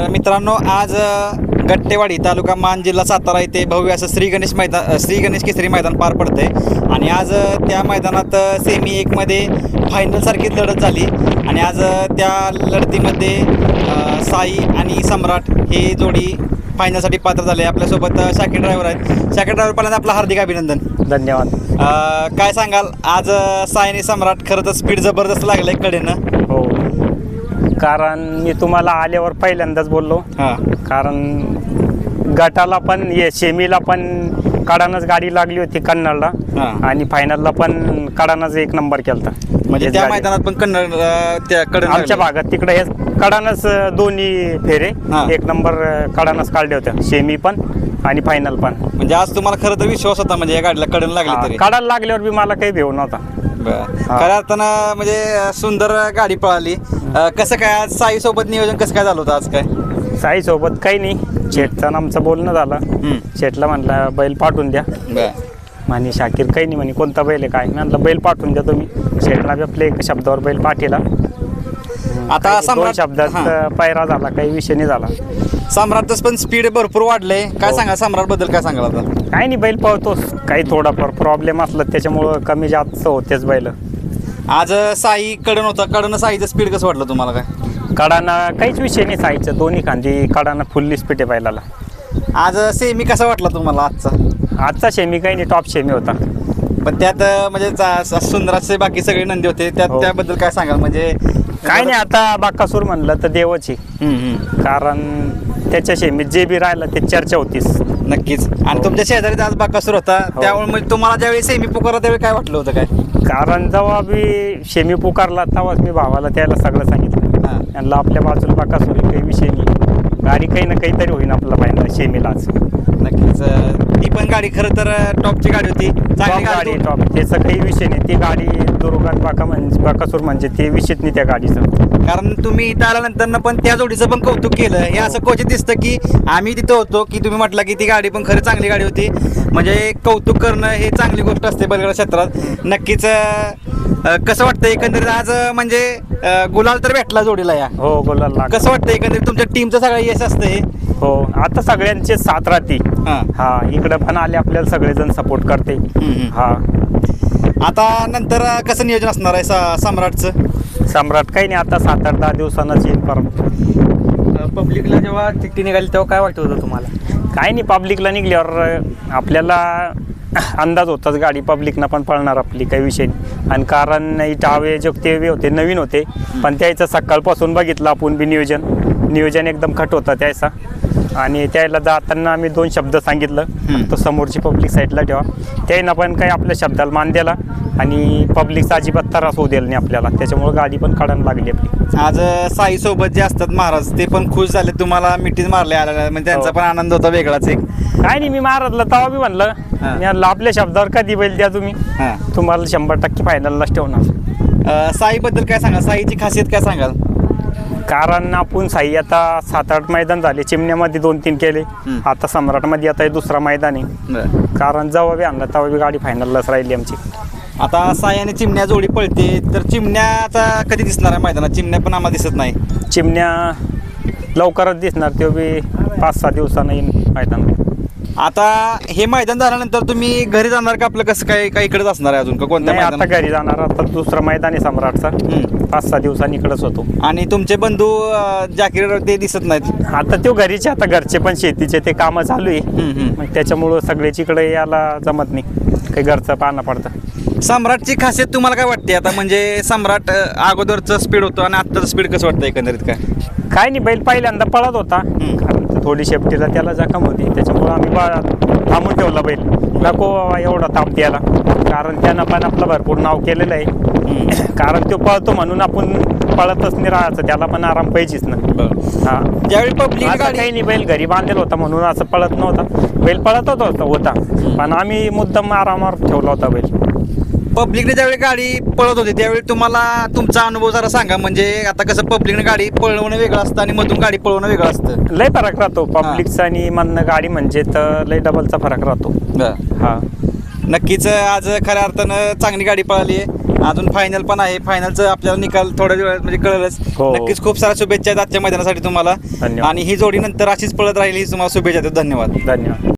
तर मित्रांनो आज गट्टेवाडी तालुका मान जिल्हा सातारा येथे भव्य असं श्री गणेश मैदान श्री गणेश केसरी मैदान पार पडते आणि आज त्या मैदानात सेमी एकमध्ये फायनलसारखीच लढत झाली. आणि आज त्या लढतीमध्ये साई आणि सम्राट हे जोडी फायनलसाठी पात्र झाले. आपल्यासोबत शाकीर ड्रायव्हर आहेत. शाकीर ड्रायव्हर पहिल्यांदा आपलं हार्दिक अभिनंदन. धन्यवाद. काय सांगाल? आज आणि सम्राट खरं तर स्पीड जबरदस्त लागलं आहे कडेनं. कारण मी तुम्हाला आल्यावर पहिल्यांदाच बोललो. हां. कारण गटाला पण ये सेमीला पण कडानच गाडी लागली होती कन्नडला. हां. आणि फायनलला पण कडानच एक नंबर केलता. म्हणजे हेच त्या गाडी. मैदानात पण कन्नड अ, त्या कडे आमच्या भागात तिकडे हे कडानच दोन्ही फेरे. हां. एक नंबर कडानच काढले होते सेमी पण आणि फायनल पण. म्हणजे आज तुम्हाला खरं तर विश्वास होता म्हणजे या गाडीला कडन लागली तरी. काढायला लागल्यावर बी मला काही भेऊ नव्हता. बरं. खऱ्या अर्थानं म्हणजे सुंदर गाडी पळाली. अ, कसं काय आज साई सोबत नियोजन कसं काय झालं होतं आज काय? साई सोबत काही नाही. आणि आमचं बोलणं झालं. हम्म. शेठला म्हणलं बैल पाठवून द्या. बरं. म्हणे शाकीर काही नाही म्हणे कोणता बैल आहे काय? मी म्हणलं बैल पाठवून द्या तुम्ही. शेठला बी आपल्या एक शब्दावर बैल पाठीला. आता दोन सम्राट शब्दात. पायरा झाला काही विषय नाही झाला. सम्राटच पण स्पीड भरपूर वाढलंय. काय हो. सांगा सम्राटबद्दल काय सांगाल आता? काही नाही बैल पळतोच. काही थोडाफार प्रॉब्लेम असला त्याच्यामुळं कमी जास्त होतेच बैल. आज अ, साई कडन होता. कडन साईचं स्पीड कसं वाटलं तुम्हाला काय? कडानं काहीच विषय नाही साईचं. दोन्ही खांदी कडानं फुल्ली स्पीट आहे बैलाला. आज सेमी कसा वाटला तुम्हाला आजचा? आजचा शेमी काही नाही टॉप शेमी होता. पण त्यात अ, म्हणजे चा- स- सुंदराचे बाकी सगळे नंदी होते. त्यात हो. त्याबद्दल काय सांगाल? म्हणजे काय नाही आता बाकासूर म्हणलं तर देवाची. कारण त्याच्या शेमीत जे बी राहिलं ते चर्चा होतीच. नक्कीच. आणि हो. तुमच्या शेजारी आज बाकासूर होता. हो. त्यामुळे म्हणजे तुम्हाला ज्यावेळी सेमी पुकारला त्यावेळी काय वाटलं होतं काय? कारण जेव्हा मी शेमी पुकारला तेव्हाच मी भावाला त्याला सगळं सांगितलं. हां. यांना आपल्या बाजूला बाकासुरी काही विषय नाही. गाडी काही ना काहीतरी होईन आपला पाहिजे शेमीलाच नक्कीच. गाडी खरं तर टॉपची गाडी होती. चांगली गाडी गाडी टॉप. त्याचा काही विषय नाही. ती गाडी दुर्गात बाका म्हणजे बाकासूर म्हणजे ते विषयच नाही त्या गाडीचं. कारण तुम्ही इथं आल्यानंतर पण त्या जोडीचं पण कौतुक केलं. हे असं क्वचित दिसतं की आम्ही तिथं होतो की तुम्ही म्हटलं की ती गाडी पण खरं चांगली गाडी होती. म्हणजे कौतुक करणं हे चांगली गोष्ट असते बैलगाडा क्षेत्रात. नक्कीच अं, कसं वाटतं एकंदरीत आज अं, म्हणजे अं, गुलाल तर भेटला जोडीला या. हो बोलायला लाग कसं वाटतं एकंदरीत तुमच्या टीमचं सगळं यश असतं हे? हो. आता सगळ्यांचे साथ राहते. हां. हा इकडं पण आले आपल्याला सगळेजण सपोर्ट करते. हम्म. हा. आता नंतर कसं नियोजन असणार आहे सा- सम्राटचं? सम्राट काही नाही आता सात आठ दहा दिवसांनाच येईल परत पब्लिकला जेव्हा चिठ्ठी निघाली तेव्हा काय वाटत होतं तुम्हाला? काही नाही पब्लिकला निघल्यावर आपल्याला अंदाज होताच. गाडी पब्लिकनं पण पळणार आपली काही विषय नाही. आणि कारण इथं हवे जगते होते नवीन होते. पण त्याचं सकाळपासून बघितलं आपण बी नियोजन. नियोजन एकदम खट होता त्याचा. आणि त्याला जाताना आम्ही दोन शब्द सांगितलं. तो समोरची पब्लिक साईडला ठेवा. त्यानं पण काही आपल्या शब्दाला मान दिला. आणि पब्लिकचा अजिबात त्रास होऊ दिला नाही आपल्याला. त्याच्यामुळे गाडी पण काढायला लागली आपली. आज साई सोबत जे असतात महाराज ते पण खुश झाले. तुम्हाला मिठीत मारले आलेला. म्हणजे त्यांचा हो. पण आनंद होता वेगळाच एक. काय नाही मी महाराजला तवा बी म्हणलं. मी म्हणलं, आपल्या शब्दावर कधी बैल द्या तुम्ही. तुम्हाला शंभर टक्के फायनललाच ठेवणार. अं, साई बद्दल काय सांगाल? साईची खासियत काय सांगाल? कारण आपण साई आता सात आठ मैदान झाले. चिमण्यामध्ये दोन तीन केले. आता सम्राटमध्ये आता हे दुसरा मैदान आहे. कारण जेव्हा बी आणला तेव्हा बी गाडी फायनललाच राहिली आमची. आता आणि चिमण्या जोडी पळते तर चिमण्याचा कधी दिसणार आहे मैदानात? चिमण्या पण आम्हाला दिसत नाही. चिमण्या लवकरच दिसणार तो बी पाच सहा दिवसानं येईन मैदान आता हे मैदान झाल्यानंतर तुम्ही घरी जाणार का आपलं कसं काय काय इकडेच असणार आहे अजून का कोणत्या नाही आता मैदानात? घरी जाणार आता दुसरं मैदान आहे सम्राटचा. हम्म. पाच सहा दिवसांनी इकडंच होतो. आणि तुमचे बंधू अं, जाकीर ते दिसत नाहीत? आता तो घरीचे आता घरचे पण शेतीचे ते कामं चालू आहे. हम्म, हम्म. मग त्याच्यामुळं सगळ्याच इकडे यायला जमत नाही. काही घरचं पाहणं पडतं. सम्राटची खासियत तुम्हाला काय वाटते? आता म्हणजे सम्राट अं, अगोदरचं स्पीड होतं आणि आत्ताचं स्पीड कसं वाटतं एकंदरीत काय? काय नाही बैल पहिल्यांदा पळत होता. थोडी शेपटीला त्याला जखम होती. त्याच्यामुळं आम्ही बा थांबून ठेवला बैल. नको बाबा एवढा ताप द्यायला कारण त्यानं पण आपलं भरपूर नाव केलेलं आहे. कारण तो पळतो म्हणून आपण पळतच नाही राहायचं. त्याला पण आराम पाहिजेच ना. हा. ज्यावेळी पब्लिक काही नाही बैल घरी बांधलेला होता म्हणून असं पळत नव्हता. बैल पळत होता होता. पण आम्ही मुद्दाम आरामावर ठेवला होता बैल. पब्लिकने ज्यावेळी गाडी पळत होती त्यावेळी तुम्हाला तुमचा अनुभव जरा सांगा. म्हणजे आता कसं पब्लिकने गाडी पळवणं वेगळं असतं आणि मधून गाडी पळवणं वेगळं असतं. लय फरक राहतो. पब्लिकचा आणि म्हणणं गाडी म्हणजे तर लय डबलचा फरक राहतो. हा. नक्कीच आज खऱ्या अर्थानं चांगली गाडी पळाली आहे. अजून फायनल पण आहे. फायनलचं आपल्याला निकाल थोड्या वेळात म्हणजे कळलंच. हो. नक्कीच खूप साऱ्या शुभेच्छा आहेत आजच्या मैदानासाठी तुम्हाला. धन्यवाद. आणि ही जोडी नंतर अशीच पळत राहील ही तुम्हाला शुभेच्छा देतो. धन्यवाद. धन्यवाद.